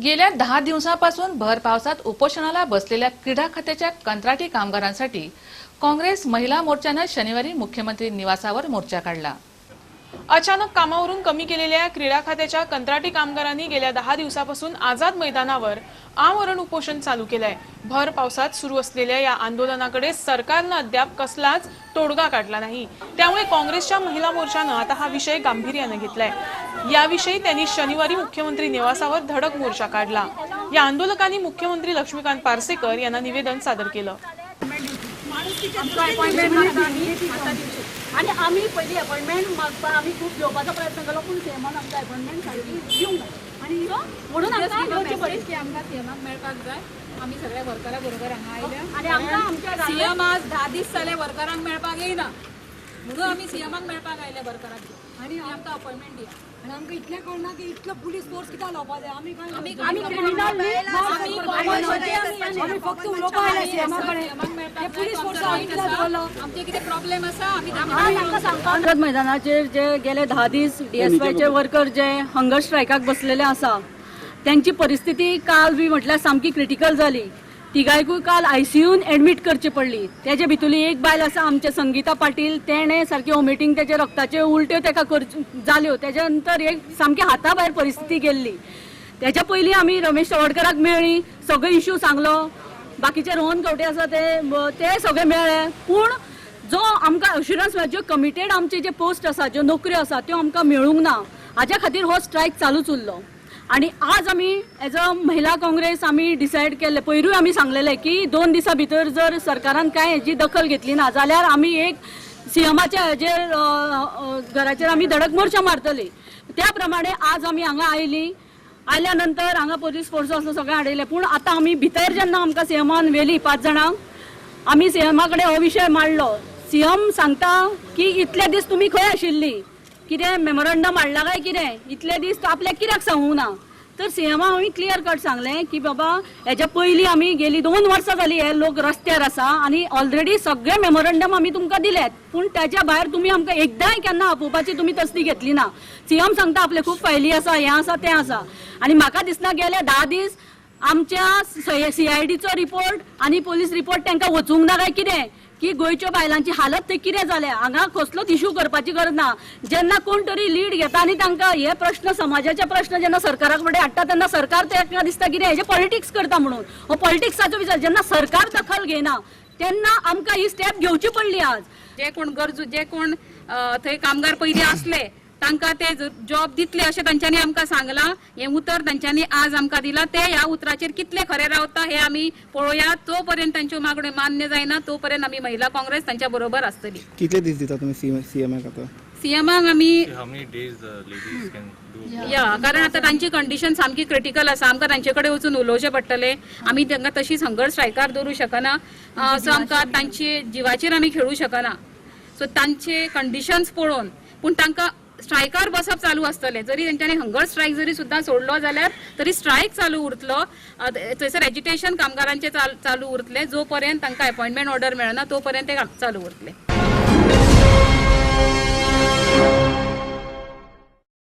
गेल्या दहा दिवसापासून भर पावसात उपोषणाला बसलेल्या क्रीडा खात्याच्या कंत्राटी कामगारांसाठी काँग्रेस महिला मोर्चानं शनिवारी मुख्यमंत्री निवासावर मोर्चा काढला. अचानक कामावरून कमी केलेल्या क्रीडा खात्याच्या कंत्राटी कामगारांनी गेल्या दहा दिवसापासून आझाद मैदानावर आमरण उपोषण चालू केलंय. भर पावसात सुरू असलेल्या या आंदोलनाकडे सरकारनं अद्याप कसलाच तोडगा काढला नाही. त्यामुळे काँग्रेसच्या महिला मोर्चानं आता हा विषय गांभीर्यानं घेतलाय. याविषयी त्यांनी शनिवारी मुख्यमंत्री निवासावर धडक मोर्चा काढला. या आंदोलकांनी मुख्यमंत्री लक्ष्मीकांत पार्सेकर यांना निवेदन सादर केलं. आणि आम्ही पहिली अपॉइंटमेंट मागता आम्ही खूप लोकांचा प्रयत्न केला पण सेमान आमच्या अपॉइंटमेंट सारखी दिवंक ना आणि म्हणून आमकां. की आमकां सीएमाक मेळपाक जाय आमी सगळ्या वर्करां बरोबर हांगा आयल्या आणि आमकां आमच्या सीएम आज धा दीस जाले वर्करांक मेळपाक येयना म्हणून आमी सीएमाक मेळपाक आयले वर्करांक आनी आमकां अपॉइंटमेंट दिया. आणि आमकां इतलें कळना की इतलो पुलीस फोर्स कित्याक लावपा जाय आमी काय आमी आम्ही आमी आम्ही आमी फक्त उलोवपा आयले सीएमा कडेन हे पुलीस फोर्स आमचे कितें प्रॉब्लेम आसा आमी आम्ही मैदानाचेर जे गेले धा दीस डीएसवायचे वर्कर जे हंगर स्ट्रायकाक बसलेले आसा त्यांची परिस्थिती काल बी म्हटल्यार सामकी क्रिटिकल जाली तिगायकूय काल आयसीयून एडमीट करची पडली. तेजे भितुली एक बायल आसा आमचे संगीता पाटील तेणे सारकी वॉमिटींग तेजे रक्ताचे उलट्यो तेका कर जाल्यो तेज्या नंतर एक सामकी हाता भायर परिस्थिती गेल्ली तेच्या पयलीं आमी रमेश चवडकराक मेळ्ळी सगळे इश्यू सांगलो. बाकीचे रोहन कवटे आसा ते ते सगळे मेळ्ळे पूण जो आमकां अशुरन्स ज्यो कमिटेड आमचे जे पोस्ट आसा ज्यो नोकऱ्यो आसा त्यो आमकां मेळूंक ना. हाज्या खातीर हो स्ट्रायक चालूच उरलो. आणि आज आमी एज अ महिला काँग्रेस आमी डिसायड केल्ले पयरूय आमी सांगलेले की दोन दिसां भितर जर सरकारान कांय हेची दखल घेतली ना जाल्यार आमी एक सीएमाच्या हेजेर घराचेर आमी धडक मोर्चा मारतली त्या प्रमाणे आज आमी हांगा आयली. आयल्या नंतर हांगा पोलीस फोर्स आसा सगळें हाडयले पूण आतां आमी भितर जेन्ना आमकां सीएमान व्हेली पांच जाणांक आमी सीएमा कडेन हो विशय मांडलो. सीएम सांगता की इतले दीस तुमी खंय आशिल्ली? कितें मेमोरंडम हाडला काय कितें इतले दीस आपल्याक कित्याक सांगूंक ना. तर सीएमा हांवें क्लियर कट सांगलें की बाबा हेच्या पयलीं आमी गेली दोन वर्सां जालीं हे लोक रस्त्यार आसा आनी ऑलरेडी सगळे मेमोरंडम आमी तुमकां दिलेत. पूण त्याच्या भायर तुमी आमकां एकदांय केन्ना आपोवपाची तुमी तसली घेतली ना. सीएम सांगता आपले खूब फायली आसा हें आसा तें आसा आनी म्हाका दिसना गेले धा दीस आमच्या सीआयडीचो रिपोर्ट आनी पोलीस रिपोर्ट तांकां वचूंक ना काय कितें की गोंयच्या बायलांची हालत ते कितें जालें? हांगा कसलोच इशू करपाची गरज ना. जेन्ना कोण तरी लीड घेता आनी तांकां हे प्रश्न समाजाचे प्रश्न जेन्ना सरकारा कडेन हाडटा तेन्ना सरकार तांकां दिसता कितें हेजे पॉलिटिक्स करता म्हणून. हो पॉलिटिक्साचो विचार जेन्ना सरकार दखल घेना तेन्ना आमकां ही स्टेप घेवची पडली आज. जे कोण गरजू जे कोण थंय कामगार पयलीं असले तांकां ते जॉब दितले अशें तांच्यांनी आमकां सांगलां. हें उतर तांच्यांनी आज आमकां दिलां. ते ह्या उतराचेर कितले खरे रावता हे आमी पळोवया तो पर्यंत तांच्यो मागण्यो मान्य जायना. तो पर्यंत आमी महिला काँग्रेस तांच्या बरोबर आसतली कितले दीस दिता तुम्ही सीएम सीएमाक आता सीएमाक आमी या कारण आता तांची कंडिशन सामकी क्रिटिकल आसा आमकां तांचे कडेन वचून उलोवचें पडटलें आमी तांकां तशी संघर्ष स्ट्रायकार दवरूं शकना. सो आमकां तांचे जिवाचेर आमी खेळूं शकना. सो तांचे कंडिशन्स पळोवन. पूण तांकां स्ट्रायकार बसप चालू आसतलें जरी तेंच्यांनी हंगर स्ट्रायक जरी सुद्दां सोडलो जाल्यार तरी स्ट्रायक चालू उरतलो थंयसर एज्युटेशन कामगारांचे चालू उरतले. जो पर्यंत तांकां अपॉइंटमेंट ऑर्डर मेळना तो पर्यंत ते चालू उरतले.